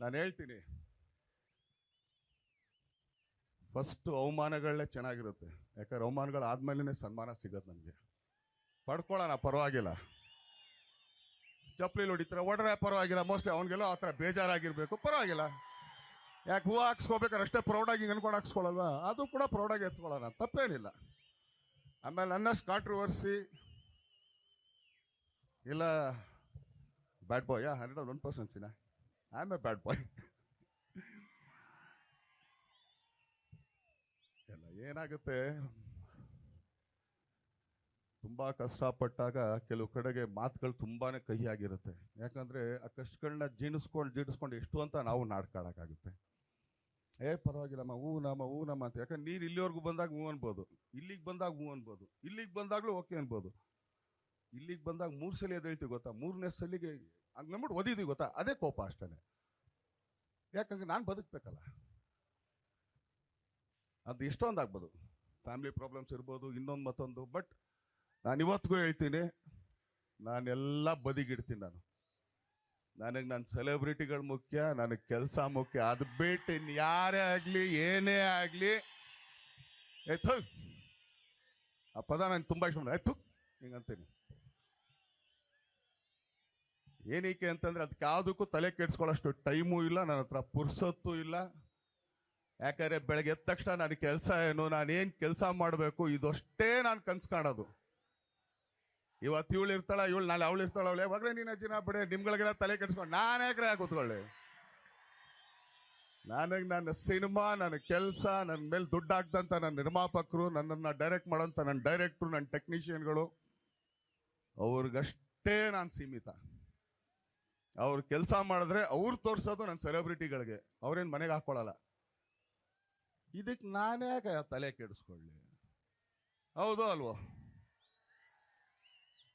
ನಾನು ಹೇಳ್ತೀನಿ. ಫಸ್ಟ್ ಅವಮಾನಗಳೇ ಚೆನ್ನಾಗಿರುತ್ತೆ. ಯಾಕಂದ್ರೆ ಅವಮಾನಗಳು ಆದ್ಮೇಲೆ ಸನ್ಮಾನ ಸಿಗೋದು ನನಗೆ. ಪಡ್ಕೊಳ್ಳೋಣ, ಪರವಾಗಿಲ್ಲ. ಚಪ್ಪಲಿ ಹೊಡಿತಾರೆ ಒಡ್ರೆ ಪರವಾಗಿಲ್ಲ. ಮೋಸ್ಟ್ಲಿ ಅವನಿಗೆಲ್ಲ ಆ ಥರ ಬೇಜಾರಾಗಿರಬೇಕು, ಪರವಾಗಿಲ್ಲ. ಯಾಕೆ ಹೂವು ಹಾಕ್ಸ್ಕೋಬೇಕಾದ್ರೆ ಅಷ್ಟೇ ಪ್ರೌಡಾಗಿ ಅನ್ಕೊಂಡು ಹಾಕ್ಸ್ಕೊಳ್ಳಲ್ವಾ ಅದು ಕೂಡ ಪ್ರೌಡಾಗಿ ಎತ್ಕೊಳ್ಳೋಣ, ತಪ್ಪೇನಿಲ್ಲ. ಆಮೇಲೆ ನನ್ನಷ್ಟು ಕಾಂಟ್ರವರ್ಸಿ ಇಲ್ಲ ಬ್ಯಾಡ್ ಬಾಯ್ ಹಂಡ್ರೆಡ್ ಒನ್ ಪರ್ಸೆಂಟ್ಸಿನ ಆಮ್ ಎ ಬ್ಯಾಡ್ ಬಾಯ್ ಎಲ್ಲ ಏನಾಗುತ್ತೆ? ತುಂಬಾ ಕಷ್ಟಪಟ್ಟಾಗ ಕೆಲವು ಕಡೆಗೆ ಮಾತುಗಳು ತುಂಬಾನೇ ಕಹಿಯಾಗಿರುತ್ತೆ. ಯಾಕಂದ್ರೆ ಆ ಕಷ್ಟಗಳನ್ನ ಜೀಣಿಸ್ಕೊಂಡು ಜೀಣಿಸ್ಕೊಂಡು ಎಷ್ಟು ಅಂತ ನಾವು ನಾಡ್ಕಾಡಕ್ಕಾಗುತ್ತೆ ಏ ಪರವಾಗಿಲ್ಲಮ್ಮ ಹೂ ನಮ್ಮ ಹೂ ನಮ್ಮ ಅಂತ. ಯಾಕಂದ್ರೆ ನೀರು ಇಲ್ಲಿವರೆಗೂ ಬಂದಾಗ ಹೂ ಅನ್ಬೋದು. ಇಲ್ಲಿಗೆ ಬಂದಾಗ ಹೂ ಅನ್ಬೋದು. ಇಲ್ಲಿಗೆ ಬಂದಾಗ್ಲೂ ಓಕೆ ಅನ್ಬೋದು. ಇಲ್ಲಿಗೆ ಬಂದಾಗ ಮೂರು ಸಲ ಅದು ಹೇಳ್ತೀವಿ ಗೊತ್ತಾ? ಮೂರನೇ ಸಲಿಗೆ ಹಂಗೆ ನಂಬಿಟ್ಟು ಒದಿದೀವಿ ಗೊತ್ತಾ? ಅದೇ ಕೋಪ ಅಷ್ಟೇ ಯಾಕಂದ್ರೆ ನಾನು ಬದುಕಬೇಕಲ್ಲ. ಅದು ಎಷ್ಟೊಂದು ಆಗ್ಬೋದು. ಫ್ಯಾಮಿಲಿ ಪ್ರಾಬ್ಲಮ್ಸ್ ಇರ್ಬೋದು, ಇನ್ನೊಂದು ಮತ್ತೊಂದು ಬಟ್ ನಾನು ಇವತ್ತಿಗೂ ಹೇಳ್ತೀನಿ, ನಾನೆಲ್ಲ ಬದಿಗಿಡ್ತೀನಿ ನಾನು. ನನಗೆ ನನ್ನ ಸೆಲೆಬ್ರಿಟಿಗಳು ಮುಖ್ಯ, ನನಗೆ ಕೆಲಸ ಮುಖ್ಯ. ಅದು ಬಿಟ್ಟು ಇನ್ನು ಯಾರೇ ಆಗಲಿ, ಏನೇ ಆಗಲಿ. ಎತ್ತು ಆ ಪದ ನನಗೆ ತುಂಬ ಇಷ್ಟ ಆಯ್ತು ಹಿಂಗಂತೀನಿ. ಏನಕ್ಕೆ ಅಂತಂದ್ರೆ ಅದಕ್ಕೆ ಯಾವುದಕ್ಕೂ ತಲೆ ಕೆಡಿಸ್ಕೊಳ್ಳೋಷ್ಟು ಟೈಮೂ ಇಲ್ಲ, ನನ್ನ ಹತ್ರ ಪುರ್ಸೊತ್ತು ಇಲ್ಲ. ಯಾಕಂದರೆ ಬೆಳಗ್ಗೆ ಎದ್ದ ತಕ್ಷಣ ನನ್ನ ಕೆಲಸ ಏನು, ನಾನೇನು ಕೆಲಸ ಮಾಡಬೇಕು, ಇದಷ್ಟೇ ನಾನು ಕನ್ಸು ಕಾಣೋದು. ಇವತ್ತು ಇವಳು ಇರ್ತಾಳ, ಇವಳು ನಾಳೆ ಅವಳು ಇರ್ತಾಳ ಅವಳು ಯಾವಾಗಲೇ ನೀನು ಅಜ್ಜಿನ ಬಿಡೆ, ನಿಮ್ಗಳಿಗೆಲ್ಲ ತಲೆ ಕೆಡ್ಸ್ಕೊಂಡು ನಾನೇ ಗ್ರಹ ಕೂತ್ಕೊಳ್ಳಿ. ನನಗೆ ನನ್ನ ಸಿನಿಮಾ, ನನ್ನ ಕೆಲಸ, ನನ್ನ ಮೇಲೆ ದುಡ್ಡು ಹಾಕ್ದಂತ ನನ್ನ ನಿರ್ಮಾಪಕರು, ನನ್ನನ್ನು ಡೈರೆಕ್ಟ್ ಮಾಡೋಂಥ ನನ್ನ ಡೈರೆಕ್ಟ್ರು ನನ್ನ ಟೆಕ್ನಿಷಿಯನ್ಗಳು ಅವ್ರಿಗಷ್ಟೇ ನಾನು ಸೀಮಿತ. ಅವ್ರು ಕೆಲಸ ಮಾಡಿದ್ರೆ ಅವ್ರು ತೋರಿಸೋದು ನನ್ನ ಸೆಲೆಬ್ರಿಟಿಗಳಿಗೆ ಅವ್ರೇನು ಮನೆಗೆ ಹಾಕೊಳ್ಳಲ್ಲ ಇದಕ್ಕೆ ನಾನೇ ತಲೆ ಕೆಡಿಸ್ಕೊಳ್ಳಿ? ಹೌದು ಅಲ್ವೋ?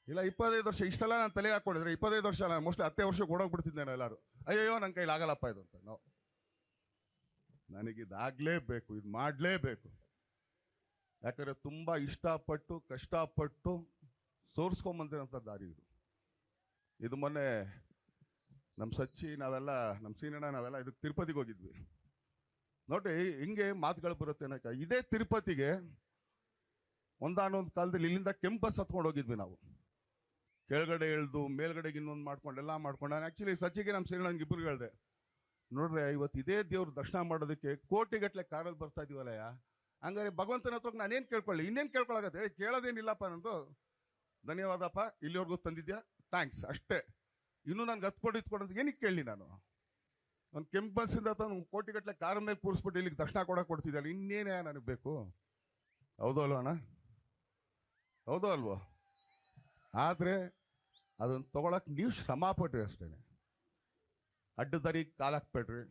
ಇಲ್ಲ, ಇಪ್ಪತ್ತೈದು ವರ್ಷ, ಇಷ್ಟೆಲ್ಲ ನಾನು ತಲೆ ಹಾಕೊಂಡಿದ್ರೆ ಇಪ್ಪತ್ತೈದು ವರ್ಷ ನಾನು ಮೋಸ್ಟ್ಲಿ ಹತ್ತೇ ವರ್ಷಕ್ಕೆ ನಾನು ಎಲ್ಲರೂ. ಅಯ್ಯಯ್ಯೋ ನನ್ನ ಕೈಲಿ ಆಗಲ್ಲಪ್ಪ ಇದು ಅಂತ ನಾವು ನನಗಿದಾಗಲೇಬೇಕು, ಇದು ಮಾಡಲೇಬೇಕು. ಯಾಕಂದ್ರೆ ತುಂಬ ಇಷ್ಟಪಟ್ಟು, ಕಷ್ಟಪಟ್ಟು ಸೋರಿಸ್ಕೊಂಬಂದಿರೋಂಥ ದಾರಿ ಇದು. ಇದು ಮೊನ್ನೆ ನಮ್ಮ ಸಚ್ಚಿ ನಾವೆಲ್ಲ ನಮ್ಮ ಸೀನಣ್ಣ ನಾವೆಲ್ಲ ಇದಕ್ಕೆ ತಿರುಪತಿಗೆ ಹೋಗಿದ್ವಿ. ನೋಡಿ, ಹಿಂಗೆ ಮಾತುಗಳು ಬರುತ್ತೆ ಅನ್ನಕ ಇದೇ ತಿರುಪತಿಗೆ ಒಂದಾನೊಂದು ಕಾಲದಲ್ಲಿ ಇಲ್ಲಿಂದ ಕೆಂಪಸ್ ಹತ್ಕೊಂಡು ಹೋಗಿದ್ವಿ ನಾವು. ಕೆಳಗಡೆ ಎಳ್ದು ಮೇಲ್ಗಡೆಗೆ ಇನ್ನೊಂದು ಮಾಡ್ಕೊಂಡು, ಎಲ್ಲ ಮಾಡ್ಕೊಂಡು. ನಾನು ಆ್ಯಕ್ಚುಲಿ ಸಚ್ಚಿಗೆ ನಮ್ಮ ಸೀನಣ್ಣಂಗೆ ಇಬ್ಬರು ಹೇಳಿದೆ. ನೋಡ್ರೆ ಇವತ್ತು ಇದೇ ದೇವ್ರ ದರ್ಶನ ಮಾಡೋದಕ್ಕೆ ಕೋಟಿಗಟ್ಟಲೆ ಕಾರಲ್ಲಿ ಬರ್ತಾ ಇದೀವಲ್ಲಯ್ಯ. ಹಂಗಾರೆ ಭಗವಂತನ ಹತ್ರ ನಾನೇನು ಕೇಳ್ಕೊಳ್ಳಿ? ಇನ್ನೇನು ಕೇಳ್ಕೊಳಗತ್ತೆ ಕೇಳೋದೇನಿಲ್ಲಪ್ಪ ನಂದು. ಧನ್ಯವಾದಪ್ಪ. ಇಲ್ಲಿವರೆಗೂ ತಂದಿದ್ಯಾ? ಥ್ಯಾಂಕ್ಸ್ ಅಷ್ಟೇ. ಇನ್ನೂ ನನ್ಗೆ ಹತ್ಕೊಂಡು ಇತ್ಕೊಂಡು ಏನಕ್ಕೆ ಕೇಳಿ ನಾನು? ಒಂದು ಕೆಂಪು ಬಸ್ಸಿಂದ ತಂದು ಕೋಟಿಗಟ್ಟಲೆ ಕಾರ್ ಮೇಲೆ ಕೂರಿಸ್ಬಿಟ್ಟು ಇಲ್ಲಿಗೆ ದಕ್ಷಿಣ ಕೊಡಕ್ಕೆ ಕೊಡ್ತಿದ್ದಲ್ಲ ಇನ್ನೇನೇ ನನಗೆ ಬೇಕು? ಹೌದೋ ಅಲ್ವ ಅಣ್ಣ? ಹೌದೋ ಅಲ್ವೋ? ಆದರೆ ಅದನ್ನು ತಗೊಳಕ್ಕೆ ನೀವು ಶ್ರಮ ಪಟ್ರಿ ಅಷ್ಟೇ ಅಡ್ಡ ದಾರಿ ಕಾಲು ಹಾಕ್ಬೇಡ್ರಿ